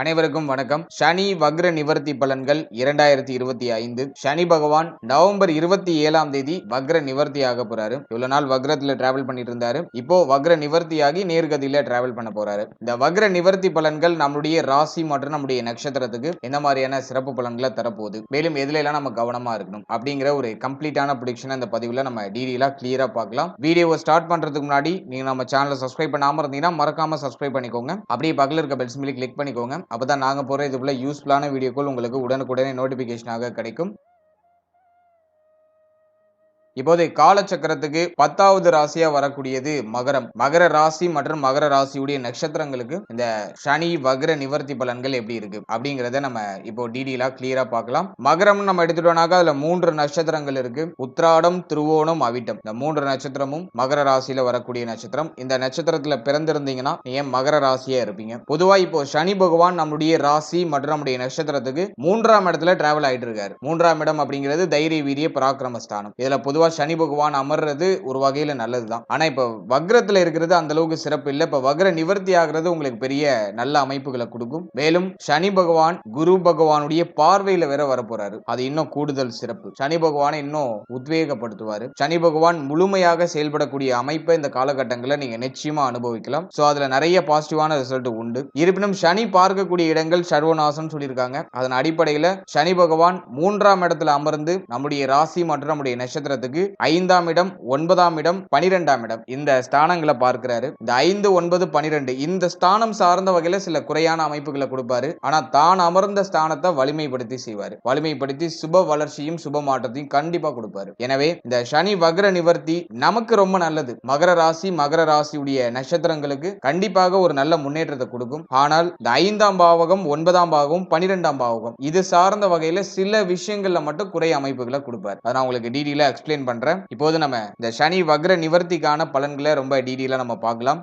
அனைவருக்கும் வணக்கம். சனி வக்ர நிவர்த்தி பலன்கள் இரண்டாயிரத்தி இருபத்தி ஐந்து. சனி பகவான் நவம்பர் இருபத்தி ஏழாம் தேதி வக்ர நிவர்த்தி ஆக போறாரு. இவ்வளவு நாள் வக்ரத்துல டிராவல் பண்ணிட்டு இருந்தாரு. இப்போ வக்ர நிவர்த்தியாகி நேர்கதியில டிராவல் பண்ண போறாரு. இந்த வக்ர நிவர்த்தி பலன்கள் நம்முடைய ராசி மற்றும் நம்முடைய நட்சத்திரத்துக்கு எந்த மாதிரியான சிறப்பு பலன்களை தரப்போகுது? மேலும் எதுல எல்லாம் நம்ம கவனமா இருக்கணும்? அப்படிங்கிற ஒரு கம்ப்ளீட்டான ப்ரிடிக்ஷன் அந்த பதிவுல நம்ம டீடெயிலா கிளியரா பார்க்கலாம். வீடியோவை ஸ்டார்ட் பண்றதுக்கு முன்னாடி நீங்க நம்ம சேனலை சப்ஸ்கிரைப் பண்ணாம இருந்தீங்கன்னா மறக்காம சப்ஸ்கிரைப் பண்ணிக்கோங்க. அப்படியே பகல இருக்க பெல்ஸ் மில்லி கிளிக் பண்ணிக்கோங்க. அப்பதான் நாங்க போற இது போல யூஸ்ஃபுல்லான வீடியோக்கள் உங்களுக்கு உடனுக்குடனே நோட்டிஃபிகேஷனாக கிடைக்கும். இப்போது காலச்சக்கரத்துக்கு பத்தாவது ராசியா வரக்கூடியது மகரம். மகர ராசி மற்றும் மகர ராசியுடைய நட்சத்திரங்களுக்கு இந்த சனி வக்ர நிவர்த்தி பலன்கள் எப்படி இருக்கு அப்படிங்கறத நம்ம இப்போ டீடெயிலா கிளியரா பார்க்கலாம். மகரம் நம்ம எடுத்துட்டோம்னாக்கா அதுல மூன்று நட்சத்திரங்கள் இருக்கு. உத்ராடம் திருவோணம் அவிட்டம். இந்த மூன்று நட்சத்திரமும் மகர ராசியில வரக்கூடிய நட்சத்திரம். இந்த நட்சத்திரத்துல பிறந்திருந்தீங்கன்னா நீங்க மகர ராசியா இருப்பீங்க. பொதுவா இப்போ சனி பகவான் நம்முடைய ராசி மற்றும் நம்முடைய நட்சத்திரத்துக்கு மூன்றாம் இடத்துல டிராவல் ஆயிட்டு இருக்காரு மூன்றாம் இடம் அப்படிங்கிறது தைரிய வீரிய பராக்கிரமஸ்தானம். இதுல பொதுவாக பொதுவாக சனி பகவான் அமர்றது ஒரு வகையில நல்லதுதான். ஆனால் இப்போ வக்ரத்தில் இருக்கிறது அந்த அளவுக்கு சிறப்பு இல்லை. இப்போ வக்ர நிவர்த்தி ஆகிறது உங்களுக்கு பெரிய நல்ல அமைப்புகளை கொடுக்கும். மேலும் சனி பகவான் குரு பகவானுடைய பார்வையில வேற வரப்போறாரு. அது இன்னும் கூடுதல் சிறப்பு. சனி பகவானை இன்னும் உத்வேகப்படுத்துவாரு. சனி பகவான் முழுமையாக செயல்படக்கூடிய அமைப்பை இந்த காலகட்டங்களில் நீங்க நிச்சயமா அனுபவிக்கலாம். ஸோ அதுல நிறைய பாசிட்டிவான ரிசல்ட் உண்டு. இருப்பினும் சனி பார்க்கக்கூடிய இடங்கள் சர்வநாசம் சொல்லியிருக்காங்க. அதன் அடிப்படையில் சனி பகவான் மூன்றாம் இடத்துல அமர்ந்து நம்முடைய ராசி மற்றும் நம்முடைய நட்சத்திரத்துக்கு ஐந்தாம் இடம் ஒன்பதாம் இடம் பனிரெண்டாம் இடம். இந்த ஸ்தானங்களை பார்க்கிறாரு. இந்த ஐந்து ஒன்பது பனிரெண்டு இந்த ஸ்தானம் சார்ந்த வகையில சில குறையான அமைப்புகளை கொடுப்பாரு. ஆனா தான் அமர்ந்த ஸ்தானத்தை வலிமைப்படுத்தி செய்வாரு. வலிமைப்படுத்தி சுப வளர்ச்சியும் சுப மாற்றத்தையும் கண்டிப்பா கொடுப்பாரு. எனவே இந்த சனி வக்ர நிவர்த்தி நமக்கு ரொம்ப நல்லது. மகர ராசி மகர ராசியுடைய நட்சத்திரங்களுக்கு கண்டிப்பாக ஒரு நல்ல முன்னேற்றத்தை கொடுக்கும். ஆனால் இந்த ஐந்தாம் பாவகம் ஒன்பதாம் பாவகம் பனிரெண்டாம் பாவகம் இது சார்ந்த வகையில சில விஷயங்கள்ல மட்டும் குறை அமைப்புகளை கொடுப்பார். அதை நான் உங்களுக்கு டீடெயிலா எக்ஸ்பிளைன் பண்றேன். இப்போது நம்ம இந்த சனி வக்ர நிவர்த்திக்கான பலன்களை ரொம்ப டீடெயிலாக நம்ம பார்க்கலாம்.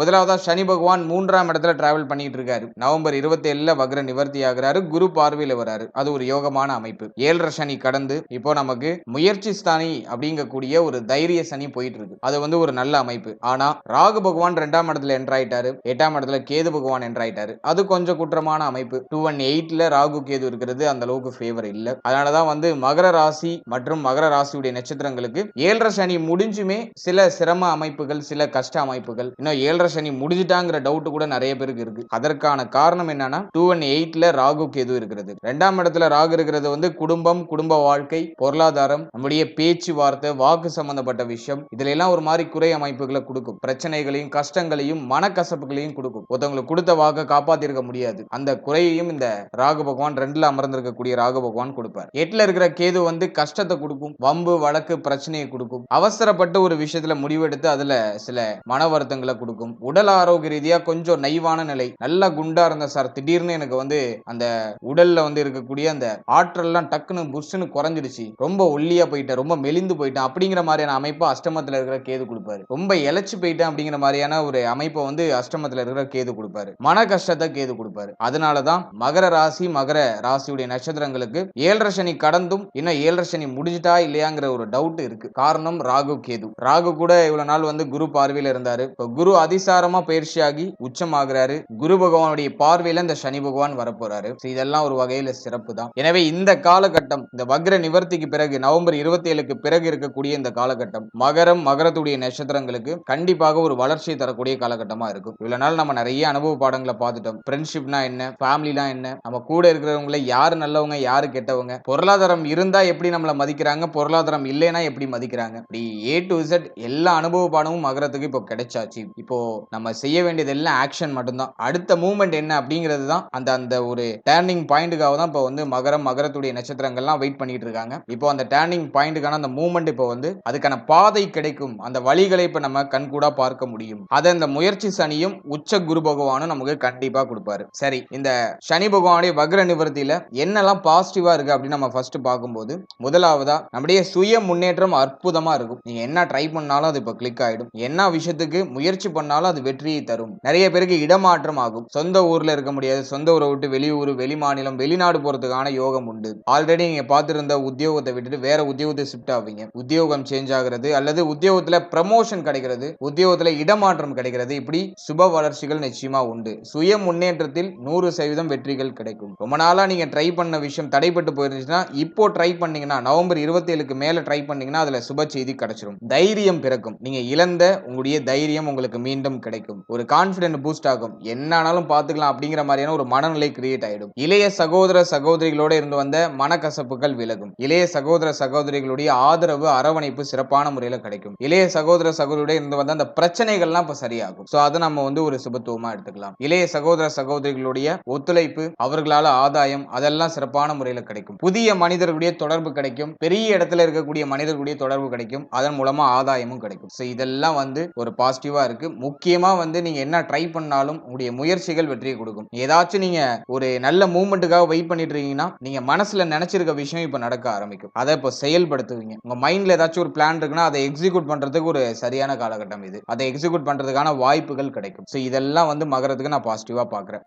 முதலாவதா சனி பகவான் மூன்றாம் இடத்துல டிராவல் பண்ணிட்டு இருக்காரு. நவம்பர் இருபத்தி ஏழுல வக்ர நிவர்த்தி ஆகிறாரு. குரு பார்வையில வராரு. அது ஒரு யோகமான அமைப்பு. ஏழரை சனி கடந்து இப்போ நமக்கு முயற்சி ஸ்தானி அப்படிங்கக்கூடிய ஒரு தைரிய சனி போயிட்டு இருக்கு அது வந்து ஒரு நல்ல அமைப்பு. ஆனா ராகு பகவான் ரெண்டாம் இடத்துல என்ட்ராயிட்டாரு எட்டாம் இடத்துல கேது பகவான் என்ட்ராயிட்டாரு அது கொஞ்சம் குற்றமான அமைப்பு. டூ ஒன் எயிட்ல ராகு கேது இருக்கிறது அந்த அளவுக்கு ஃபேவர் இல்ல. அதனாலதான் வந்து மகர ராசி மற்றும் மகர ராசியுடைய நட்சத்திரங்களுக்கு ஏழரை சனி முடிஞ்சுமே சில சிரம அமைப்புகள் சில கஷ்ட அமைப்புகள். இன்னும் ஏழரை ஏழரை சனி முடிஞ்சிட்டாங்கிற டவுட் கூட நிறைய பேருக்கு இருக்கு. அதற்கான காரணம் என்னன்னா டூ அண்ட் எயிட்ல ராகு கேது இருக்கிறது. ரெண்டாம் இடத்துல ராகு இருக்கிறது வந்து குடும்பம் குடும்ப வாழ்க்கை பொருளாதாரம் நம்முடைய பேச்சுவார்த்தை வாக்கு சம்பந்தப்பட்ட விஷயம். இதுல எல்லாம் ஒரு மாதிரி குறை அமைப்புகளை கொடுக்கும். பிரச்சனைகளையும் கஷ்டங்களையும் மனக்கசப்புகளையும் கொடுக்கும். ஒருத்தவங்களுக்கு கொடுத்த வாக்கை காப்பாத்திருக்க முடியாது. அந்த குறையையும் இந்த ராகு பகவான் ரெண்டுல அமர்ந்திருக்கக்கூடிய ராகு பகவான் கொடுப்பார். எட்டுல இருக்கிற கேது வந்து கஷ்டத்தை கொடுக்கும். வம்பு வழக்கு பிரச்சனையை கொடுக்கும். அவசரப்பட்டு ஒரு விஷயத்துல முடிவெடுத்து அதுல சில மன வருத்தங்களை கொடுக்கும். உடல் ஆரோக்கிய ரீதியா கொஞ்சம் நைவான நிலை. நல்லா குண்டா இருந்த சார். திடீர்னு எனக்கு வந்து அந்த உடல்ல வந்து இருக்கக்கூடிய அந்த ஆற்றல்லாம் டக்குன்னு புஷ்னு குறைஞ்சிடுச்சு. ரொம்ப ஒல்லியா போயிட்டேன். ரொம்ப மெலிந்து போயிட்டேன். அப்படிங்கிற மாதிரியான அமைப்பு அஷ்டமத்துல இருக்கிற கேது கொடுப்பாரு. ரொம்ப இழைச்சு போயிட்டேன் அப்படிங்கிற மாதிரியான ஒரு அமைப்பை வந்து அஷ்டமத்துல இருக்கிற கேது கொடுப்பாரு. மன கஷ்டத்தை கேது கொடுப்பாரு. அதனாலதான் மகர ராசி மகர ராசியுடைய நட்சத்திரங்களுக்கு ஏழரை சனி கடந்தும் இன்னும் ஏழரை சனி முடிஞ்சிட்டா இல்லையாங்கிற ஒரு டவுட் இருக்கு. காரணம் ராகு கேது. ராகு கூட இவ்வளவு நாள் வந்து குரு பார்வையில் இருந்தாரு. இப்ப குரு அதிசாரமா பயிற்சியாகி உச்சமாகிறாரு. குரு பகவானுடைய பார்வையில இந்த சனி பகவான் வரப்போறாரு. இதெல்லாம் ஒரு வகையில சிறப்பு தான் எனவே இந்த காலகட்டம் இந்த வக்ர நிவர்த்திக்கு பிறகு நவம்பர் இருபத்தி ஏழுக்கு பிறகு இருக்கக்கூடிய இந்த காலகட்டம் மகரம் மகரத்துடைய நட்சத்திரங்களுக்கு கண்டிப்பாக ஒரு வளர்ச்சியை தரக்கூடிய காலகட்டமா இருக்கும். இவ்வளவு நாள் நம்ம நிறைய அனுபவ பாடங்களை பார்த்துட்டோம். ஃப்ரெண்ட்ஷிப்னா என்ன? ஃபேமிலினா என்ன? நம்ம கூட இருக்கிறவங்கள யாரு நல்லவங்க யாரு கெட்டவங்க? பொருளாதாரம் இருந்தா எப்படி நம்மளை மதிக்கிறாங்க? பொருளாதாரம் இல்லைன்னா எப்படி மதிக்கிறாங்க? இப்படி ஏ டு இசட் எல்லா அனுபவ பாடமும் மகரத்துக்கு இப்போ கிடைச்சாச்சு. இப்போ நம்ம செய்ய வேண்டியது எல்லாம் ஆக்ஷன் மட்டும்தான். அடுத்த மூமெண்ட் என்ன அப்படிங்கிறது தான் அந்த அந்த ஒரு டேர்னிங் பாயிண்ட்டுக்காக தான் இப்போ வந்து மகரம் மகரத்துடைய நட்சத்திரங்கள்லாம் வெயிட் பண்ணிட்டு இருக்காங்க. இப்போ அந்த டேர்னிங் பாயிண்ட்டுக்கான அந்த மூமெண்ட் இப்போ வந்து அதுக்கான பாதை கிடைக்கும். அந்த வழிகளை இப்போ நம்ம கண்கூடா பார்க்க முடியும். அதை இந்த முயற்சி சனியும் உச்ச குரு பகவானும் நமக்கு கண்டிப்பா கொடுப்பாரு. சரி இந்த சனி பகவானுடைய வக்ர நிவர்த்தியில என்னெல்லாம் பாசிட்டிவா இருக்கு அப்படின்னு நம்ம ஃபர்ஸ்ட் பார்க்கும்போது முதலாவதா நம்முடைய சுய முன்னேற்றம் அற்புதமா இருக்கும். நீங்க என்ன ட்ரை பண்ணாலும் அது இப்போ கிளிக் ஆயிடும். என்ன விஷயத்துக்கு முயற்சி பண்ணாலும் பண்ணாலும் அது வெற்றியை தரும். நிறைய பேருக்கு இடமாற்றம் ஆகும். சொந்த ஊர்ல இருக்க முடியாது. சொந்த ஊரை விட்டு வெளியூர் வெளி மாநிலம் வெளிநாடு போறதுக்கான யோகம் உண்டு. ஆல்ரெடி நீங்க பார்த்துருந்த உத்தியோகத்தை விட்டுட்டு வேற உத்தியோகத்தை ஷிஃப்ட் ஆவீங்க. உத்தியோகம் சேஞ்ச் ஆகிறது அல்லது உத்தியோகத்துல ப்ரமோஷன் கிடைக்கிறது உத்தியோகத்துல இடமாற்றம் கிடைக்கிறது. இப்படி சுப வளர்ச்சிகள் நிச்சயமா உண்டு. சுய முன்னேற்றத்தில் நூறு சதவீதம் வெற்றிகள் கிடைக்கும். ரொம்ப நாளா நீங்க ட்ரை பண்ண விஷயம் தடைப்பட்டு போயிருந்துச்சுன்னா இப்போ ட்ரை பண்ணீங்கன்னா நவம்பர் இருபத்தி ஏழுக்கு மேல ட்ரை பண்ணீங்கன்னா அதுல சுப செய்தி கிடைச்சிடும் தைரியம் பிறக்கும். நீங்க இழந்த உங்களுடைய தைரியம் உங்களுக்கு மீண்டும் கிடைக்கும். ஒரு கான்பிடன்ட் பூஸ்ட் ஆகும். என்ன ஆனாலும் பார்த்துக்கலாம் அப்படிங்கிற மாதிரியான ஒரு மனநிலை கிரியேட் ஆயிடும். இளைய சகோதர சகோதரிகளோட இருந்து வந்த மனக்கசப்புகள் விலகும். இளைய சகோதர சகோதரிகளுடைய ஆதரவு அரவணைப்பு சிறப்பான முறையில் கிடைக்கும். இளைய சகோதர சகோதரியோட இருந்து வந்த அந்த பிரச்சனைகள்லாம் இப்போ சரியாகும். சோ அதை நம்ம வந்து ஒரு சுபத்துவமா எடுத்துக்கலாம். இளைய சகோதர சகோதரிகளுடைய ஒத்துழைப்பு அவர்களால ஆதாயம் அதெல்லாம் சிறப்பான முறையில் கிடைக்கும். புதிய மனிதர்களுடைய தொடர்பு கிடைக்கும். பெரிய இடத்துல இருக்கக்கூடிய மனிதர்களுடைய தொடர்பு கிடைக்கும். அதன் மூலமா ஆதாயமும் கிடைக்கும். ஸோ இதெல்லாம் வந்து ஒரு பாசிட்டிவா இருக்கு. முக்கியமா வந்து நீங்க என்ன ட்ரை பண்ணாலும் உங்களுடைய முயற்சிகள் வெற்றியை கொடுக்கும். ஏதாச்சும் நீங்க ஒரு நல்ல மூமெண்ட்டுக்காக வெயிட் பண்ணிட்டு இருக்கீங்கன்னா நீங்க மனசுல நினைச்சிருக்க விஷயம் இப்ப நடக்க ஆரம்பிக்கும். அதை இப்போ செயல்படுத்துவீங்க. உங்க மைண்ட்ல ஏதாச்சும் ஒரு பிளான் இருக்குன்னா அதை எக்ஸிக்யூட் பண்றதுக்கு ஒரு சரியான காலகட்டம் இது. அதை எக்ஸிக்யூட் பண்றதுக்கான வாய்ப்புகள் கிடைக்கும். ஸோ இதெல்லாம் வந்து மகரத்துக்கு நான் பாசிட்டிவா பாக்குறேன்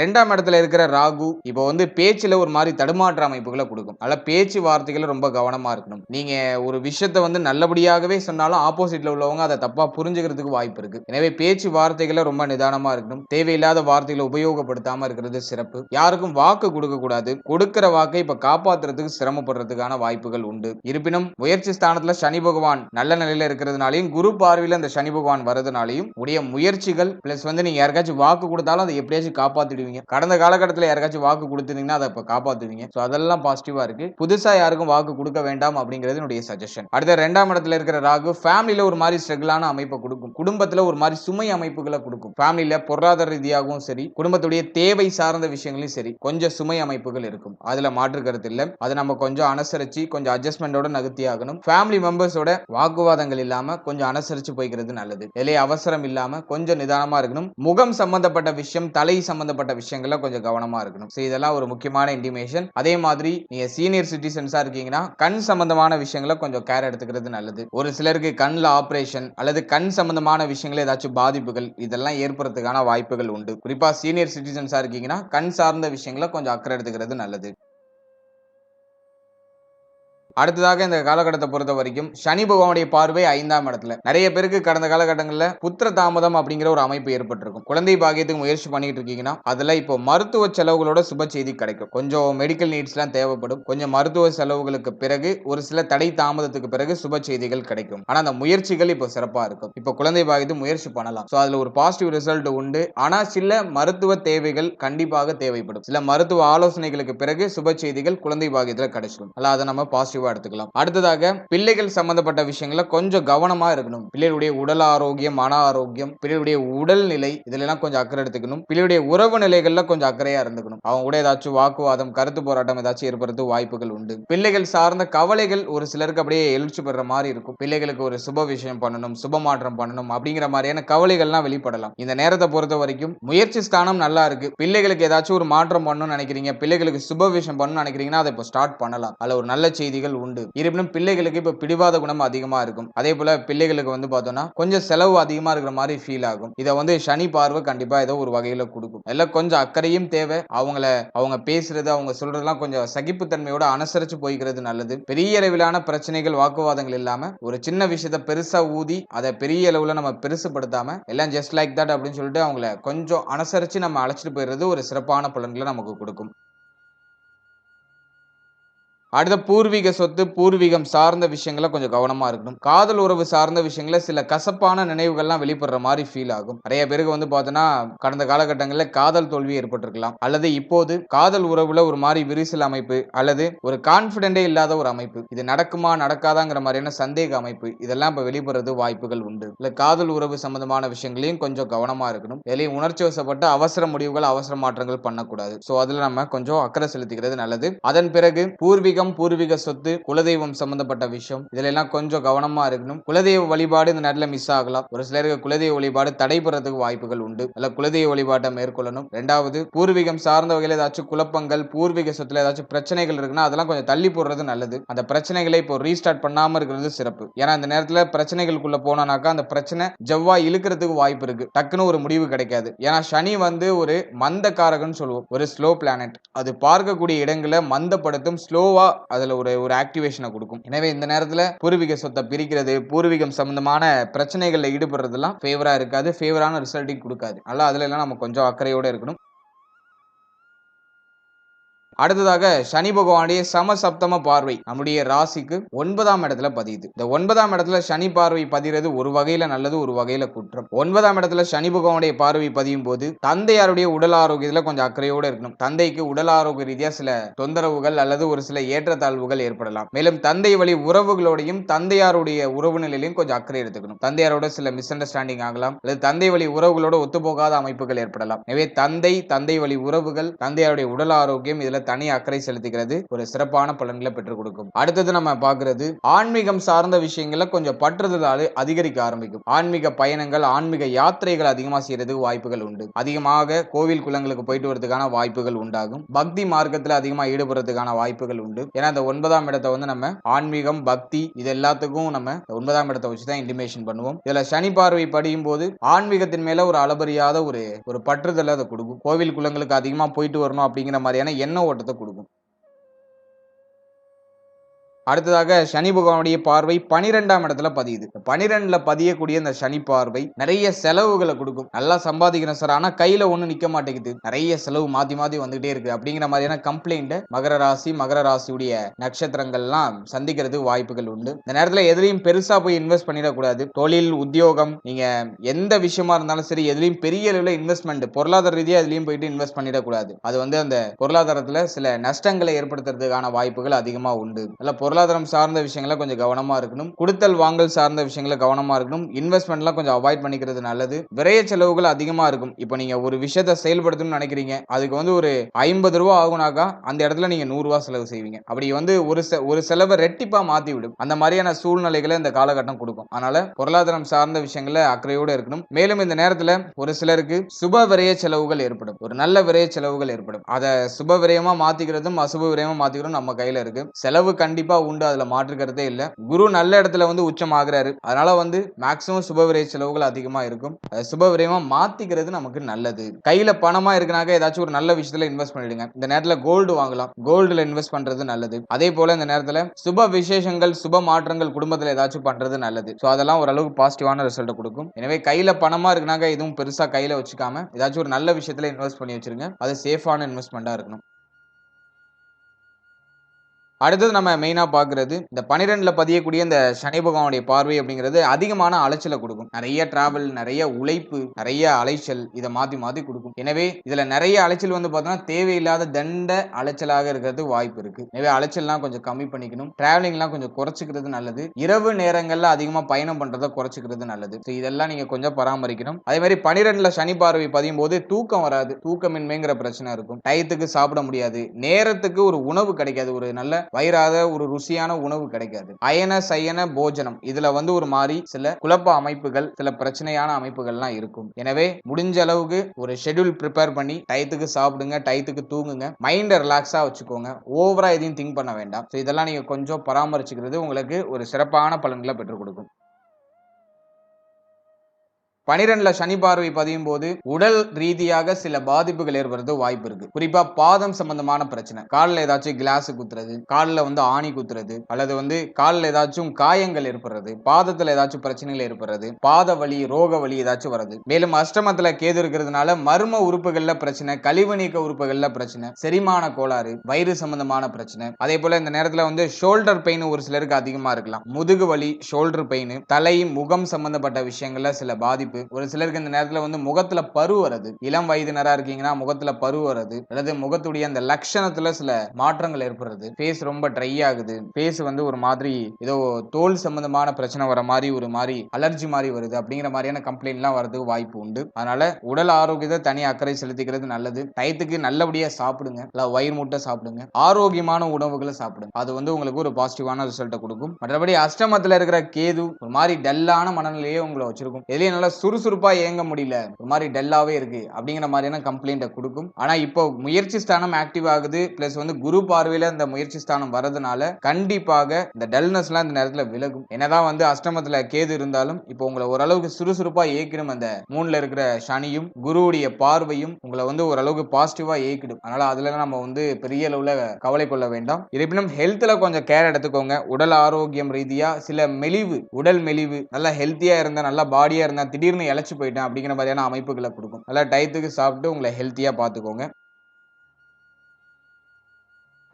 ரெண்டாம் இடத்துல இருக்கிற ராகு இப்போ வந்து பேச்சுல ஒரு மாதிரி தடுமாற்ற அமைப்புகளை கொடுக்கும். அதனால பேச்சு வார்த்தைகளை ரொம்ப கவனமா இருக்கணும். நீங்க ஒரு விஷயத்த வந்து நல்லபடியாகவே சொன்னாலும் ஆப்போசிட்ல உள்ளவங்க அதை தப்பா புரிஞ்சுக்கிறதுக்கு வாய்ப்பு இருக்கு. எனவே பேச்சு வார்த்தைகளை ரொம்ப நிதானமா இருக்கணும். தேவையில்லாத வார்த்தைகளை உபயோகப்படுத்தாம இருக்கிறது சிறப்பு. யாருக்கும் வாக்கு கொடுக்க கூடாது. கொடுக்கிற வாக்கை இப்ப காப்பாத்துறதுக்கு சிரமப்படுறதுக்கான வாய்ப்புகள் உண்டு. இருப்பினும் முயற்சி ஸ்தானத்துல சனி பகவான் நல்ல நிலையில இருக்கிறதுனாலையும் குரு பார்வையில அந்த சனி பகவான் வரதுனாலையும் உடைய முயற்சிகள் பிளஸ் வந்து நீங்க யாருக்காச்சும் வாக்கு கொடுத்தாலும் அதை எப்படியாச்சும் காப்பாத்திடுவீங்க கடந்த காலகட்டத்தில் யாருக்காச்சும் வாக்கு கொடுத்துருந்தீங்கன்னா அதை இப்போ ஸோ அதெல்லாம் பாசிட்டிவா இருக்கு. புதுசாக யாருக்கும் வாக்கு கொடுக்க வேண்டாம் அப்படிங்கிறது என்னுடைய சஜஷன் அடுத்த ரெண்டாம் இடத்துல இருக்கிற ராகு ஃபேமிலியில் ஒரு மாதிரி ஸ்ட்ரகிளான அமைப்பை கொடுக்கும். குடும்பத்தில் ஒரு மாதிரி சுமை அமைப்புகளை கொடுக்கும். ஃபேமிலியில் பொருளாதார ரீதியாகவும் சரி குடும்பத்துடைய தேவை சார்ந்த விஷயங்களையும் சரி கொஞ்சம் சுமை அமைப்புகள் இருக்கும். அதுல மாற்று கருத்து இல்லை. அதை நம்ம கொஞ்சம் அனுசரிச்சு கொஞ்சம் அட்ஜஸ்ட்மெண்ட்டோட நகர்த்தி ஆகணும். ஃபேமிலி மெம்பர்ஸோட வாக்குவாதங்கள் இல்லாம கொஞ்சம் அனுசரித்து போய்க்கிறது நல்லது. இதுலயே அவசரம் இல்லாமல் கொஞ்சம் நிதானமாக இருக்கணும். முகம் சம்பந்தப்பட்ட விஷயம் தலை சம்பந்தப்பட்ட விஷயங்கள்ல கொஞ்சம் கவனமா இருக்கணும். ஸோ இதெல்லாம் ஒரு முக்கியமான இன்டிமேஷன் அதே மாதிரி நீங்க சீனியர் சிட்டிசன்ஸா இருக்கீங்கன்னா கண் சம்பந்தமான விஷயங்களை கொஞ்சம் கேர் எடுத்துக்கிறது நல்லது. ஒரு சிலருக்கு கண்ணில் ஆபரேஷன் அல்லது கண் சம்பந்தமான விஷயங்கள் ஏதாச்சும் பாதிப்புகள் இதெல்லாம் ஏற்படுறதுக்கான வாய்ப்புகள் உண்டு. குறிப்பா சீனியர் சிட்டிசன்ஸா இருக்கீங்கன்னா கண் சார்ந்த விஷயங்களை கொஞ்சம் அக்கறை எடுத்துக்கிறது நல்லது. அடுத்ததாக இந்த காலகட்டத்தை பொறுத்த வரைக்கும் சனி பகவானுடைய பார்வை ஐந்தாம் இடத்துல. நிறைய பேருக்கு கடந்த காலகட்டங்களில் புத்திர தாமதம் அப்படிங்கிற ஒரு அமைப்பு ஏற்பட்டிருக்கும். குழந்தை பாக்கியத்துக்கு முயற்சி பண்ணிட்டு இருக்கீங்கன்னா அதுல இப்போ மருத்துவ செலவுகளோட சுப செய்தி கிடைக்கும். கொஞ்சம் மெடிக்கல் நீட்ஸ்லாம் தேவைப்படும். கொஞ்சம் மருத்துவ செலவுகளுக்கு பிறகு ஒரு சில தடை தாமதத்துக்கு பிறகு சுப செய்திகள் கிடைக்கும். ஆனா அந்த முயற்சிகள் இப்போ சிறப்பா இருக்கும். இப்போ குழந்தை பாக்கியத்துக்கு முயற்சி பண்ணலாம். ஸோ அதுல ஒரு பாசிட்டிவ் ரிசல்ட் உண்டு. ஆனா சில மருத்துவ தேவைகள் கண்டிப்பாக தேவைப்படும். சில மருத்துவ ஆலோசனைகளுக்கு பிறகு சுப செய்திகள் குழந்தை பாக்கியத்துல கிடைச்சிடும். அல்ல அதை நம்ம பாசிட்டிவ் பாசிட்டிவா எடுத்துக்கலாம். அடுத்ததாக பிள்ளைகள் சம்பந்தப்பட்ட விஷயங்கள கொஞ்சம் கவனமா இருக்கணும். பிள்ளைகளுடைய உடல் ஆரோக்கியம் மன ஆரோக்கியம் பிள்ளைகளுடைய உடல் நிலை இதுல எல்லாம் கொஞ்சம் அக்கறை எடுத்துக்கணும். பிள்ளையுடைய உறவு நிலைகள்ல கொஞ்சம் அக்கறையா இருந்துக்கணும். அவங்க கூட ஏதாச்சும் வாக்குவாதம் கருத்து போராட்டம் ஏதாச்சும் ஏற்படுறது வாய்ப்புகள் உண்டு. பிள்ளைகள் சார்ந்த கவலைகள் ஒரு சிலருக்கு அப்படியே எழுச்சி பெற மாதிரி இருக்கும். பிள்ளைகளுக்கு ஒரு சுப விஷயம் பண்ணணும் சுப மாற்றம் பண்ணணும் அப்படிங்கிற மாதிரியான கவலைகள்லாம் வெளிப்படலாம். இந்த நேரத்தை பொறுத்த வரைக்கும் முயற்சி ஸ்தானம் நல்லா இருக்கு. பிள்ளைகளுக்கு ஏதாச்சும் ஒரு மாற்றம் பண்ணணும்னு நினைக்கிறீங்க பிள்ளைகளுக்கு சுப விஷயம் பண்ணணும்னு நினைக்கிறீங்கன்னா அதை இப்போ ஸ்டார்ட் பண்ணலாம். அதில் ஒரு நல்ல செய்திகள் உண்டு. இருப்பினும் பிள்ளைகளுக்கு இப்ப பிடிவாத குணம் அதிகமா இருக்கும். அதே போல பிள்ளைகளுக்கு வந்து பார்த்தோம்னா கொஞ்சம் செலவு அதிகமா இருக்கிற மாதிரி ஃபீல் ஆகும். இதை வந்து சனி பார்வை கண்டிப்பா ஏதோ ஒரு வகையில கொடுக்கும். எல்லாம் கொஞ்சம் அக்கறையும் தேவை. அவங்கள அவங்க பேசுறது அவங்க சொல்றதெல்லாம் கொஞ்சம் சகிப்புத்தன்மையோட அனுசரிச்சு போய்க்கிறது நல்லது. பெரிய அளவிலான பிரச்சனைகள் வாக்குவாதங்கள் இல்லாம ஒரு சின்ன விஷயத்த பெருசா ஊதி அதை பெரிய அளவுல நம்ம பெருசுப்படுத்தாம எல்லாம் ஜஸ்ட் லைக் தட் அப்படின்னு சொல்லிட்டு அவங்கள கொஞ்சம் அனுசரிச்சு நம்ம அழைச்சிட்டு போயிடுறது ஒரு சிறப்பான பலன்களை நமக்கு கொடுக்கும். அடுத்த பூர்வீக சொத்து பூர்வீகம் சார்ந்த விஷயங்கள கொஞ்சம் கவனமா இருக்கணும். காதல் உறவு சார்ந்த விஷயங்கள சில கசப்பான நினைவுகள்லாம் வெளிப்படுற மாதிரி ஃபீல் ஆகும். நிறைய பேருக்கு வந்து பார்த்தோன்னா கடந்த காலகட்டங்களில் காதல் தோல்வி ஏற்பட்டிருக்கலாம். அல்லது இப்போது காதல் உறவுல ஒரு மாதிரி விரிசல் அமைப்பு அல்லது ஒரு கான்பிடென்டே இல்லாத ஒரு அமைப்பு. இது நடக்குமா நடக்காதாங்கிற மாதிரியான சந்தேக அமைப்பு. இதெல்லாம் இப்போ வெளிப்படுறது வாய்ப்புகள் உண்டு. இல்லை காதல் உறவு சம்பந்தமான விஷயங்களையும் கொஞ்சம் கவனமா இருக்கணும். எதையும் உணர்ச்சி வசப்பட்டு அவசர முடிவுகள் அவசர மாற்றங்கள் பண்ணக்கூடாது. ஸோ அதில் நம்ம கொஞ்சம் அக்கறை செலுத்திக்கிறது நல்லது. அதன் பிறகு பூர்வீகம் பூர்வீகம் பூர்வீக சொத்து குலதெய்வம் சம்பந்தப்பட்ட விஷயம். இதுல எல்லாம் கொஞ்சம் கவனமா இருக்கணும். குலதெய்வ வழிபாடு இந்த நேரத்தில் மிஸ் ஆகலாம். ஒரு சிலருக்கு குலதெய்வ வழிபாடு தடைபடுறதுக்கு வாய்ப்புகள் உண்டு. அல்ல குலதெய்வ வழிபாட்டை மேற்கொள்ளணும். ரெண்டாவது பூர்வீகம் சார்ந்த வகையில் ஏதாச்சும் குழப்பங்கள் பூர்வீக சொத்துல ஏதாச்சும் பிரச்சனைகள் இருக்குன்னா அதெல்லாம் கொஞ்சம் தள்ளி போடுறது நல்லது. அந்த பிரச்சனைகளை இப்போ ரீஸ்டார்ட் பண்ணாம இருக்கிறது சிறப்பு. ஏன்னா இந்த நேரத்தில் பிரச்சனைகளுக்குள்ள போனோம்னாக்கா அந்த பிரச்சனை ஜவ்வாய் இழுக்கிறதுக்கு வாய்ப்பு இருக்கு. டக்குன்னு ஒரு முடிவு கிடைக்காது. ஏன்னா சனி வந்து ஒரு மந்தக்காரகன்னு சொல்லுவோம். ஒரு ஸ்லோ பிளானட் அது பார்க்கக்கூடிய இடங்களை மந்தப்படுத்தும் ஸ்லோவா அதுல ஒரு ஒரு ஆக்டிவேஷனை கொடுக்கும். எனவே இந்த நேரத்துல பூர்வீக சொத்தை பிரிக்கிறது பூர்வீகம் சம்பந்தமான பிரச்சனைகள்ல ஈடுபடுறதெல்லாம் ஃபேவரா இருக்காது. ஃபேவரான ரிசல்ட்டையும் கொடுக்காது. அதனால அதுல எல்லாம் நம்ம கொஞ்சம் அக்கறையோட இருக்கணும். அடுத்ததாக சனி பகவானுடைய சமசப்தம பார்வை நம்முடைய ராசிக்கு ஒன்பதாம் இடத்துல பதியுது. இந்த ஒன்பதாம் இடத்துல சனி பார்வை பதிகிறது ஒரு வகையில நல்லது ஒரு வகையில குற்றம். ஒன்பதாம் இடத்துல சனி பகவானுடைய பார்வை பதியும் போது தந்தையாருடைய உடல் ஆரோக்கியத்துல கொஞ்சம் அக்கறையோட இருக்கணும். தந்தைக்கு உடல் ஆரோக்கிய ரீதியா சில தொந்தரவுகள் அல்லது ஒரு சில ஏற்றத்தாழ்வுகள் ஏற்படலாம். மேலும் தந்தை வழி உறவுகளோடையும் தந்தையாருடைய உறவு நிலையிலையும் கொஞ்சம் அக்கறை எடுத்துக்கணும். தந்தையாரோட சில மிஸ் அண்டர்ஸ்டாண்டிங் ஆகலாம். அல்லது தந்தை வழி உறவுகளோட ஒத்துப்போகாத அமைப்புகள் ஏற்படலாம். எனவே தந்தை தந்தை வழி உறவுகள் தந்தையாருடைய உடல் ஆரோக்கியம் இதுல தனி அக்கறை செலுத்துகிறது ஒரு சிறப்பான பலன்களை பெற்றுக் கொடுக்கும். அடுத்தது நம்ம பார்க்கிறது ஆன்மீகம் சார்ந்த விஷயங்கள்ல கொஞ்சம் பற்றுதலால் அதிகரிக்க ஆரம்பிக்கும். ஆன்மீக பயணங்கள் ஆன்மீக யாத்திரைகள் அதிகமாக செய்யறதுக்கு வாய்ப்புகள் உண்டு. அதிகமாக கோவில் குளங்களுக்கு போயிட்டு வரதுக்கான வாய்ப்புகள் உண்டாகும். பக்தி மார்க்கத்தில் அதிகமாக ஈடுபடுறதுக்கான வாய்ப்புகள் உண்டு. ஏன்னா இந்த ஒன்பதாம் இடத்தை வந்து நம்ம ஆன்மீகம் பக்தி இது எல்லாத்துக்கும் நம்ம ஒன்பதாம் இடத்தை வச்சு தான் இன்டிமேஷன் பண்ணுவோம். இதுல சனி பார்வை படியும் போது ஆன்மீகத்தின் மேல ஒரு அளபரியாத ஒரு ஒரு பற்றுதலை அதை கொடுக்கும். கோவில் குளங்களுக்கு அதிகமா போயிட்டு வரணும் அப்படிங்கிற மாதிரியான எண்ண ஓட்டத்தை கொடுக்கும். அடுத்ததாக சனி பகவானுடைய பார்வை பனிரெண்டாம் இடத்துல பதியுது. பனிரெண்டுல பதியக்கூடிய இந்த சனி பார்வை நிறைய செலவுகளை கொடுக்கும். நல்லா சம்பாதிக்கிறேன் சார். ஆனா கையில ஒண்ணு நிக்க மாட்டேங்குது. நிறைய செலவு மாத்தி மாத்தி வந்துகிட்டே இருக்கு. அப்படிங்கிற மாதிரியான கம்ப்ளைண்ட் மகர ராசி மகர ராசியுடைய நட்சத்திரங்கள்லாம் சந்திக்கிறதுக்கு வாய்ப்புகள் உண்டு. இந்த நேரத்துல எதுலையும் பெருசா போய் இன்வெஸ்ட் பண்ணிடக்கூடாது. தொழில் உத்தியோகம் நீங்க எந்த விஷயமா இருந்தாலும் சரி எதுலையும் பெரிய அளவில் இன்வெஸ்ட்மெண்ட் பொருளாதார ரீதியா எதுலையும் போயிட்டு இன்வெஸ்ட் பண்ணிடக்கூடாது. அது வந்து அந்த பொருளாதாரத்துல சில நஷ்டங்களை ஏற்படுத்துறதுக்கான வாய்ப்புகள் அதிகமா உண்டு. அல்ல பொருளாதாரம் சார்ந்த விஷயங்களை கொஞ்சம் கவனமா இருக்கணும். கொடுத்தல் வாங்கல் சார்ந்த விஷயங்களை கவனமா இருக்கணும். இன்வெஸ்ட்மெண்ட்லாம் கொஞ்சம் அவாய்ட் பண்ணிக்கிறது நல்லது. விரைய செலவுகள் அதிகமா இருக்கும். இப்போ நீங்க ஒரு விஷயத்தை செயல்படுத்தணும்னு நினைக்கிறீங்க. அதுக்கு வந்து ஒரு ஐம்பது ரூபா ஆகுனாக்கா அந்த இடத்துல நீங்க நூறு ரூபா செலவு செய்வீங்க. அப்படி வந்து ஒரு ஒரு செலவை ரெட்டிப்பா மாத்தி விடும் அந்த மாதிரியான சூழ்நிலைகளை இந்த காலகட்டம் கொடுக்கும். அதனால பொருளாதாரம் சார்ந்த விஷயங்களை அக்கறையோடு இருக்கணும். மேலும் இந்த நேரத்துல ஒரு சிலருக்கு சுப விரய செலவுகள் ஏற்படும். ஒரு நல்ல விரய செலவுகள் ஏற்படும். அதை சுப விரயமா மாத்திக்கிறதும் அசுப விரயமா மாத்திக்கிறதும் நம்ம கையில இருக்கு. செலவு கண்டிப்பா உண்டு அதுல மாற்றுக்கிறதே இல்ல. குரு நல்ல இடத்துல வந்து உச்சம் ஆகுறாரு அதனால வந்து மேக்ஸிமம் சுப விரய செலவுகள் அதிகமா இருக்கும். அதை சுப விரயமா மாத்திக்கிறது நமக்கு நல்லது. கையில் பணமா இருக்குனாக்க ஏதாச்சும் ஒரு நல்ல விஷயத்துல இன்வெஸ்ட் பண்ணிடுங்க. இந்த நேரத்தில் கோல்டு வாங்கலாம். கோல்டுல இன்வெஸ்ட் பண்றது நல்லது. அதே போல இந்த நேரத்துல சுப விசேஷங்கள் சுப மாற்றங்கள் குடும்பத்தில் ஏதாச்சும் பண்றது நல்லது. ஸோ அதெல்லாம் ஓரளவுக்கு பாசிட்டிவான ரிசல்ட் கொடுக்கும். எனவே கையில் பணமா இருக்குனாக்க எதுவும் பெருசா கையில் வச்சுக்காம ஏதாச்சும் ஒரு நல்ல விஷயத்துல இன்வெஸ்ட் பண்ணி வச்சிருங்க. அது சேஃபான இன்வெஸ்ட்மெண்ட்டாக இருக்கணும். அடுத்தது நம்ம மெயினாக பார்க்குறது இந்த பனிரெண்டில் பதியக்கூடிய இந்த சனி பகவானுடைய பார்வை அப்படிங்கிறது அதிகமான அலைச்சலை கொடுக்கும். நிறைய டிராவல் நிறைய உழைப்பு நிறைய அலைச்சல் இதை மாற்றி மாற்றி கொடுக்கும். எனவே இதில் நிறைய அலைச்சல் வந்து பார்த்தோன்னா தேவையில்லாத தண்ட அலைச்சலாக இருக்கிறது வாய்ப்பு இருக்குது எனவே அலைச்சல்லாம் கொஞ்சம் கம்மி பண்ணிக்கணும். டிராவலிங்லாம் கொஞ்சம் குறைச்சிக்கிறது நல்லது. இரவு நேரங்களில் அதிகமாக பயணம் பண்ணுறதை குறைச்சிக்கிறது நல்லது. ஸோ இதெல்லாம் நீங்கள் கொஞ்சம் பராமரிக்கணும். அதே மாதிரி பனிரெண்டில் சனி பார்வை பதியும் போது தூக்கம் வராது. தூக்கமின்மைங்கிற பிரச்சனை இருக்கும். டயத்துக்கு சாப்பிட முடியாது. நேரத்துக்கு ஒரு உணவு கிடைக்காது. ஒரு நல்ல வயிறாத ஒரு ருசியான உணவு கிடைக்காது. அயன சயன போஜனம். இதுல வந்து ஒரு மாதிரி சில குழப்ப அமைப்புகள் சில பிரச்சனையான அமைப்புகள்லாம் இருக்கும். எனவே முடிஞ்ச அளவுக்கு ஒரு ஷெட்யூல் ப்ரிப்பேர் பண்ணி டயத்துக்கு சாப்பிடுங்க டயத்துக்கு தூங்குங்க. மைண்டை ரிலாக்ஸா வச்சுக்கோங்க. ஓவரா எதையும் திங்க் பண்ண வேண்டாம். ஸோ இதெல்லாம் நீங்க கொஞ்சம் பராமரிச்சுக்கிறது உங்களுக்கு ஒரு சிறப்பான பலன்களை பெற்றுக் கொடுக்கும். பனிரெண்டுல சனி பார்வை பதியும் போது உடல் ரீதியாக சில பாதிப்புகள் ஏற்படுறது வாய்ப்பு இருக்கு. குறிப்பா பாதம் சம்பந்தமான பிரச்சனை. காலில் ஏதாச்சும் கிளாஸ் குத்துறது காலில் வந்து ஆணி குத்துறது அல்லது வந்து காலில் ஏதாச்சும் காயங்கள் ஏற்படுறது பாதத்துல ஏதாச்சும் பிரச்சனைகள் ஏற்படுறது பாத வலி ரோக வலி ஏதாச்சும் வருது மேலும் அஷ்டமத்துல கேது இருக்கிறதுனால மர்ம உறுப்புகள்ல பிரச்சனை கழிவு நீக்க உறுப்புகள்ல பிரச்சனை செரிமான கோளாறு வயிறு சம்பந்தமான பிரச்சனை. அதே போல இந்த நேரத்துல வந்து ஷோல்டர் பெயின் ஒரு சிலருக்கு அதிகமா இருக்கலாம். முதுகு வலி ஷோல்டர் பெயின் தலை முகம் சம்பந்தப்பட்ட விஷயங்கள்ல சில பாதிப்பு ஒரு சிலருக்கு இந்த நேரத்துல வந்து முகத்துல பரு வருது. இளம் வயதினரா இருக்கீங்கன்னா முகத்துல பரு வருது. அல்லது முகத்துடைய அந்த லட்சணத்துல சில மாற்றங்கள் ஏற்படுறது. ஃபேஸ் ரொம்ப ட்ரை ஆகுது. ஃபேஸ் வந்து ஒரு மாதிரி ஏதோ தோல் சம்பந்தமான பிரச்சனை வர மாதிரி ஒரு மாதிரி அலர்ஜி மாதிரி வருது. அப்படிங்கிற மாதிரியான கம்ப்ளைண்ட்லாம் வரதுக்கு வாய்ப்பு உண்டு. அதனால உடல் ஆரோக்கியத்தை தனி அக்கறை செலுத்திக்கிறது நல்லது. டயத்துக்கு நல்லபடியா சாப்பிடுங்க. இல்ல வயிறு முட்டை சாப்பிடுங்க. ஆரோக்கியமான உணவுகளை சாப்பிடுங்க. அது வந்து உங்களுக்கு ஒரு பாசிட்டிவான ரிசல்ட்டை கொடுக்கும். மற்றபடி அஷ்டமத்தில் இருக்கிற கேது ஒரு மாதிரி டல்லான மனநிலையே உங்களை வச்சிருக்கும். எதுலயும் நல்லா சுறுசுறுப்பா இயங்க முடியல. ஒரு மாதிரி டல்லாவே இருக்கு. அப்படிங்கிற மாதிரியான கம்ப்ளைண்ட்டை கொடுக்கும். ஆனா இப்போ முயற்சி ஸ்தானம் ஆக்டிவ் ஆகுது. பிளஸ் வந்து குரு பார்வையில இந்த முயற்சி ஸ்தானம் வரதுனால கண்டிப்பாக இந்த டல்னஸ்லாம் இந்த நேரத்துல விலகும். என்னதான் வந்து அஷ்டமத்துல கேது இருந்தாலும் இப்போ உங்களை ஓரளவுக்கு சுறுசுறுப்பா இயக்கிடும் அந்த மூணுல இருக்கிற சனியும் குருவுடைய பார்வையும் உங்களை வந்து ஓரளவுக்கு பாசிட்டிவா இயக்கிடும். அதனால அதுல நம்ம வந்து பெரிய அளவுல கவலை கொள்ள வேண்டாம். இருப்பினும் ஹெல்த்ல கொஞ்சம் கேர் எடுத்துக்கோங்க. உடல் ஆரோக்கியம் ரீதியா சில மெலிவு உடல் மெலிவு நல்லா ஹெல்த்தியா இருந்தா நல்லா பாடியா இருந்தா திடீர்னு இழைச்சி போயிட்டேன் அப்படிங்கிற மாதிரியான அமைப்புகளை கொடுக்கும். நல்லா டயத்துக்கு சாப்பிட்டு உங்களை ஹெல்த்தியா பார்த்துக்கோங்க.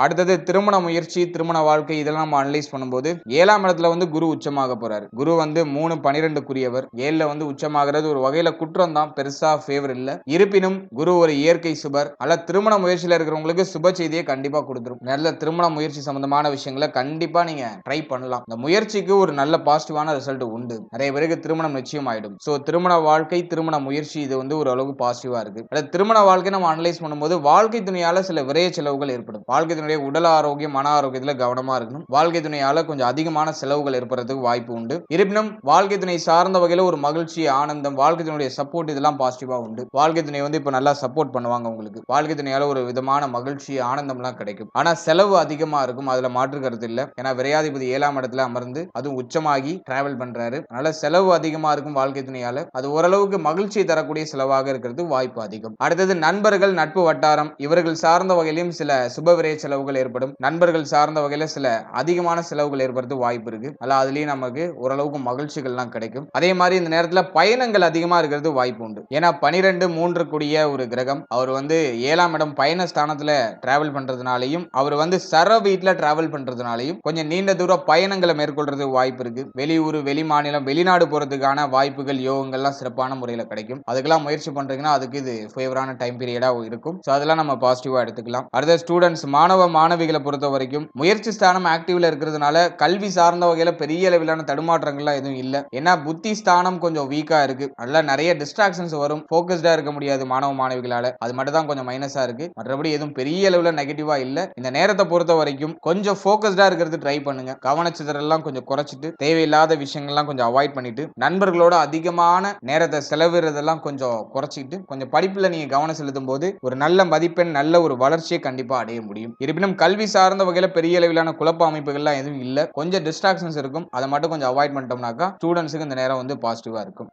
அடுத்தது திருமண முயற்சி திருமண வாழ்க்கை இதெல்லாம் நம்ம அனலைஸ் பண்ணும்போது ஏழாம் இடத்துல வந்து குரு உச்சமாக போறாரு. குரு வந்து மூணு பனிரெண்டுக்குரியவர். ஏழுல வந்து உச்சமாகிறது ஒரு வகையில குற்றம் தான் பெருசா ஃபேவர் இல்ல. இருப்பினும் குரு ஒரு இயற்கை சுபர். அல்ல திருமண முயற்சியில இருக்கிறவங்களுக்கு சுப செய்தியை கண்டிப்பா கொடுத்துரும். நல்ல திருமண முயற்சி சம்பந்தமான விஷயங்களை கண்டிப்பா நீங்க ட்ரை பண்ணலாம். இந்த முயற்சிக்கு ஒரு நல்ல பாசிட்டிவான ரிசல்ட் உண்டு. நிறைய பேருக்கு திருமணம் நிச்சயம் ஆயிடும். சோ திருமண வாழ்க்கை திருமண முயற்சி இது வந்து ஒரு அளவுக்கு பாசிட்டிவா இருக்கு. அல்ல திருமண வாழ்க்கை நம்ம அனலைஸ் பண்ணும்போது வாழ்க்கை துணையால சில விரைய செலவுகள் ஏற்படும். வாழ்க்கை உங்களுடைய உடல் ஆரோக்கியம் மன ஆரோக்கியத்துல கவனமா இருக்கணும். வாழ்க்கை துணையால கொஞ்சம் அதிகமான செலவுகள் ஏற்படுறதுக்கு வாய்ப்பு உண்டு. இருப்பினும் வாழ்க்கை துணை சார்ந்த வகையில ஒரு மகிழ்ச்சி ஆனந்தம் வாழ்க்கை துணையுடைய சப்போர்ட் இதெல்லாம் பாசிட்டிவா உண்டு. வாழ்க்கை துணை வந்து இப்ப நல்லா சப்போர்ட் பண்ணுவாங்க உங்களுக்கு. வாழ்க்கை துணையால ஒரு விதமான மகிழ்ச்சி ஆனந்தம்லாம் கிடைக்கும். ஆனா செலவு அதிகமா இருக்கும் அதுல மாற்று கருத்து இல்ல. ஏன்னா விரையாதிபதி ஏழாம் இடத்துல அமர்ந்து அதுவும் உச்சமாகி டிராவல் பண்றாரு. அதனால செலவு அதிகமா இருக்கும் வாழ்க்கை துணையால. அது ஓரளவுக்கு மகிழ்ச்சி தரக்கூடிய செலவாக இருக்கிறது வாய்ப்பு அதிகம். அடுத்தது நண்பர்கள் நட்பு வட்டாரம். இவர்கள் சார்ந்த வகையிலும் சில சுப விரய செலவுகள் ஏற்படும். நண்பர்கள் சார்ந்த வகையில சில அதிகமான செலவுகள் ஏற்படுறது வாய்ப்பு இருக்கு. அல்ல அதுலயும் நமக்கு ஓரளவுக்கு மகிழ்ச்சிகள்லாம் கிடைக்கும். அதே மாதிரி இந்த நேரத்துல பயணங்கள் அதிகமா இருக்கிறது வாய்ப்பு உண்டு. ஏன்னா பனிரெண்டு மூன்று கூடிய ஒரு கிரகம். அவர் வந்து ஏழாம் இடம் பயண ஸ்தானத்துல டிராவல் பண்றதுனாலையும் அவர் வந்து சர வீட்டுல டிராவல் பண்றதுனாலையும் கொஞ்சம் நீண்ட தூர பயணங்களை மேற்கொள்றது வாய்ப்பு இருக்கு. வெளியூர் வெளி மாநிலம் வெளிநாடு போறதுக்கான வாய்ப்புகள் யோகங்கள்லாம் சிறப்பான முறையில கிடைக்கும். அதுக்கெல்லாம் முயற்சி பண்றீங்கன்னா அதுக்கு இது ஃபேவரான டைம் பீரியடா இருக்கும். ஸோ அதெல்லாம் நம்ம பாசிட்டிவா எடுத்துக்கலாம். அடுத்த ஸ்டூடெண்ட்ஸ் மாணவ மாணவிகளை பொறுத்த வரைக்கும் முயற்சி ஸ்தானம் ஆக்டிவ்ல இருக்கிறதுனால கல்வி சார்ந்த வகையில பெரிய அளவிலான தடுமாற்றங்கள்லாம் எதுவும் இல்லை. ஏன்னா புத்தி ஸ்தானம் கொஞ்சம் வீக்கா இருக்கு. நல்லா நிறைய டிஸ்ட்ராக்ஷன்ஸ் வரும். போக்கஸ்டா இருக்க முடியாது மாணவ மாணவிகளால. அது மட்டும் தான் கொஞ்சம் மைனஸா இருக்கு. மற்றபடி எதுவும் பெரிய அளவுல நெகட்டிவா இல்ல. இந்த நேரத்தை பொறுத்த வரைக்கும் கொஞ்சம் போக்கஸ்டா இருக்கிறது ட்ரை பண்ணுங்க. கவனச்சிதறெல்லாம் கொஞ்சம் குறைச்சிட்டு தேவையில்லாத விஷயங்கள்லாம் கொஞ்சம் அவாய்ட் பண்ணிட்டு நண்பர்களோட அதிகமான நேரத்தை செலவிடுறதெல்லாம் கொஞ்சம் குறைச்சிட்டு கொஞ்சம் படிப்புல நீங்க கவனம் செலுத்தும் போது ஒரு நல்ல மதிப்பெண் நல்ல ஒரு வளர்ச்சியை கண்டிப்பா அடைய முடியும். இருப்பினும் கல்வி சார்ந்த வகையில பெரிய அளவிலான குழப்ப அமைப்புகள்லாம் எதுவும் இல்லை. கொஞ்சம் டிஸ்ட்ராக்ஷன்ஸ் இருக்கும். அதை மட்டும் கொஞ்சம் அவாய்ட் பண்ணிட்டோம்னாக்கா ஸ்டூடெண்ட்ஸுக்கு இந்த நேரம் வந்து பாசிட்டிவாக இருக்கும்.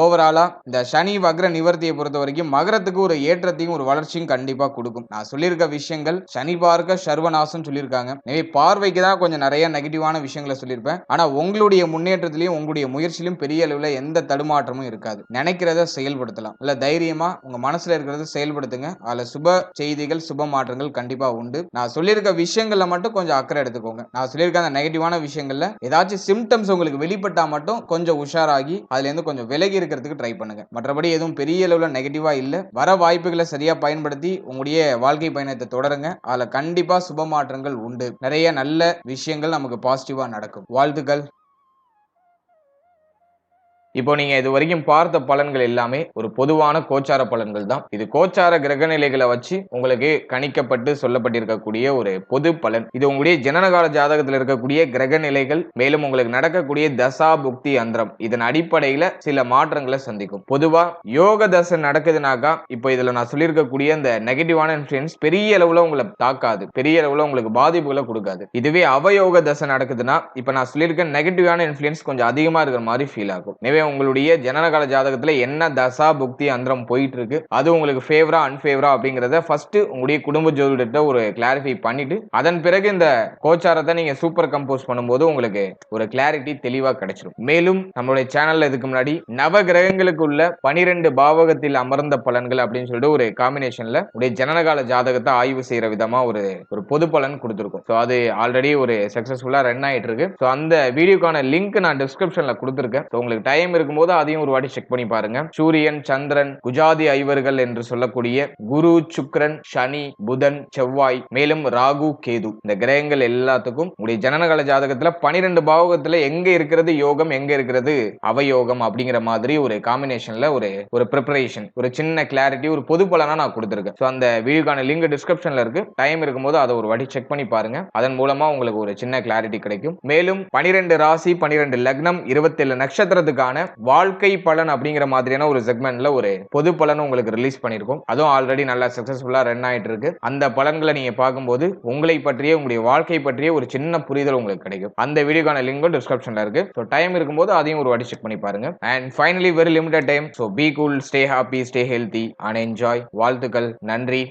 ஓவராலா இந்த சனி வக்ர நிவர்த்தியை பொறுத்த வரைக்கும் மகரத்துக்கு ஒரு ஏற்றத்தையும் ஒரு வளர்ச்சியும் கண்டிப்பா கொடுக்கும். நான் சொல்லியிருக்க விஷயங்கள் சனி பார்க்க சர்வநாசம் சொல்லியிருக்காங்க. எனவே பார்வைக்கு தான் கொஞ்சம் நிறைய நெகட்டிவான விஷயங்களை சொல்லியிருப்பேன். ஆனா உங்களுடைய முன்னேற்றத்திலையும் உங்களுடைய முயற்சியிலும் பெரிய அளவில் எந்த தடுமாற்றமும் இருக்காது. நினைக்கிறத செயல்படுத்தலாம். இல்ல தைரியமா உங்க மனசுல இருக்கிறத செயல்படுத்துங்க. அதுல சுப செய்திகள் சுப மாற்றங்கள் கண்டிப்பா உண்டு. நான் சொல்லியிருக்க விஷயங்கள்ல மட்டும் கொஞ்சம் அக்கறை எடுத்துக்கோங்க. நான் சொல்லியிருக்க அந்த நெகட்டிவான விஷயங்கள்ல ஏதாச்சும் சிம்டம்ஸ் உங்களுக்கு வெளிப்பட்டா மட்டும் கொஞ்சம் உஷாராகி அதுல இருந்து கொஞ்சம் விலகி இருக்கிறதுக்கு ட்ரை பண்ணுங்க. மற்றபடி எதுவும் பெரிய அளவுல நெகட்டிவா இல்ல. வர வாய்ப்புகளை சரியா பயன்படுத்தி உங்களுடைய வாழ்க்கை பயணத்தை தொடருங்க. அதுல கண்டிப்பா சுப மாற்றங்கள் உண்டு. நிறைய நல்ல விஷயங்கள் நமக்கு பாசிட்டிவா நடக்கும். வாழ்த்துக்கள். இப்போ நீங்க இது வரைக்கும் பார்த்த பலன்கள் எல்லாமே ஒரு பொதுவான கோச்சார பலன்கள் தான். இது கோச்சார கிரக நிலைகளை வச்சு உங்களுக்கு கணிக்கப்பட்டு சொல்லப்பட்டிருக்கக்கூடிய ஒரு பொது பலன். இது உங்களுடைய ஜனனகால ஜாதகத்தில் இருக்கக்கூடிய கிரக நிலைகள் மேலும் உங்களுக்கு நடக்கக்கூடிய தசா புக்தி அந்தரம். இதன் அடிப்படையில சில மாற்றங்களை சந்திக்கும். பொதுவா யோக தசை நடக்குதுனாக்கா இப்போ இதுல நான் சொல்லியிருக்கக்கூடிய இந்த நெகட்டிவான இன்ஃபுளுன்ஸ் பெரிய அளவுல உங்களை தாக்காது. பெரிய அளவுல உங்களுக்கு பாதிப்புகளை கொடுக்காது. இதுவே அவயோக தசை நடக்குதுன்னா இப்போ நான் சொல்லியிருக்க நெகட்டிவான இன்ஃபுளுன்ஸ் கொஞ்சம் அதிகமா இருக்கிற மாதிரி ஃபீல் ஆகும். எனவே உங்களுடைய ஜனனகால ஜாதகத்தில் என்ன தசா புக்தி அந்தரம் போயிட்டு இருக்கு அது உங்களுக்கு ஃபேவரா அன்ஃபேவரா அப்படிங்கிறத ஃபர்ஸ்ட் உங்களுடைய குடும்ப ஜோதிடத்தை ஒரு கிளாரிஃபை பண்ணிட்டு அதன் பிறகு இந்த கோச்சாரத்தை நீங்க சூப்பர் கம்போஸ் பண்ணும்போது உங்களுக்கு ஒரு கிளாரிட்டி தெளிவாக கிடைச்சிடும் மேலும் நம்மளுடைய சேனல்ல இதுக்கு முன்னாடி நவ கிரகங்களுக்கு உள்ள பனிரெண்டு பாவகத்தில் அமர்ந்த பலன்கள் அப்படின்னு சொல்லிட்டு ஒரு காம்பினேஷன்ல உடைய ஜனனகால ஜாதகத்தை ஆய்வு செய்யற விதமா ஒரு ஒரு பொது பலன் கொடுத்துருக்கும். ஸோ அது ஆல்ரெடி ஒரு சக்சஸ்ஃபுல்லா ரன் ஆயிட்டு இருக்கு ஸோ அந்த வீடியோக்கான லிங்க் நான் டிஸ்கிரிப்ஷன்ல கொடுத்துருக்கேன். ஸோ உங்களுக்கு டைம் இருக்கும்போது அதையும் ஒரு வாட்டி செக் பண்ணி பாருங்க. சூரியன் சந்திரன் குஜாதி ஐவர்கள் என்று சொல்லக்கூடிய குரு சுக்ரன் சனி புதன் செவ்வாய் மேலும் ராகு கேது. இந்த கிரகங்கள் எல்லாத்துக்கும் உங்களுடைய ஜனனகால ஜாதகத்துல பனிரெண்டு பாவகத்துல எங்க இருக்கிறது யோகம் எங்க இருக்கிறது அவயோகம் அப்படிங்கிற மாதிரி ஒரு காம்பினேஷன்ல ஒரு ஒரு ப்ரிப்பரேஷன் ஒரு சின்ன கிளாரிட்டி ஒரு பொது பலனா நான் கொடுத்துருக்கேன். ஸோ அந்த வீடியோக்கான லிங்க் டிஸ்கிரிப்ஷன்ல இருக்கு. டைம் இருக்கும்போது அதை ஒரு வாட்டி செக் பண்ணி பாருங்க. அதன் மூலமா உங்களுக்கு ஒரு சின்ன கிளாரிட்டி கிடைக்கும். மேலும் பனிரெண்டு ராசி பனிரெண்டு லக்னம் இருபத்தேழு நட்சத்திரத்துக்கான வாழ்க்கை பலன் அப்படிங்கிற மாதிரியான ஒரு செக்மெண்ட்ல ஒரு பொது பலன் உங்களுக்கு ரிலீஸ் பண்ணியிருக்கோம் அதுவும் ஆல்ரெடி நல்லா சக்சஸ்ஃபுல்லாக ரன் ஆயிட்டு இருக்கு. அந்த பலன்களை நீங்க பார்க்கும்போது உங்களை பற்றிய உங்களுடைய வாழ்க்கை பற்றிய ஒரு சின்ன புரிதல் உங்களுக்கு கிடைக்கும். அந்த வீடியோக்கான லிங்கும் டிஸ்கிரிப்ஷன்ல இருக்கு. ஸோ டைம் இருக்கும்போது அதையும் ஒரு வாட்டி செக் பண்ணி பாருங்க. And finally very limited time so be cool stay happy stay healthy and enjoy வாழ்த்துக்கள். நன்றி.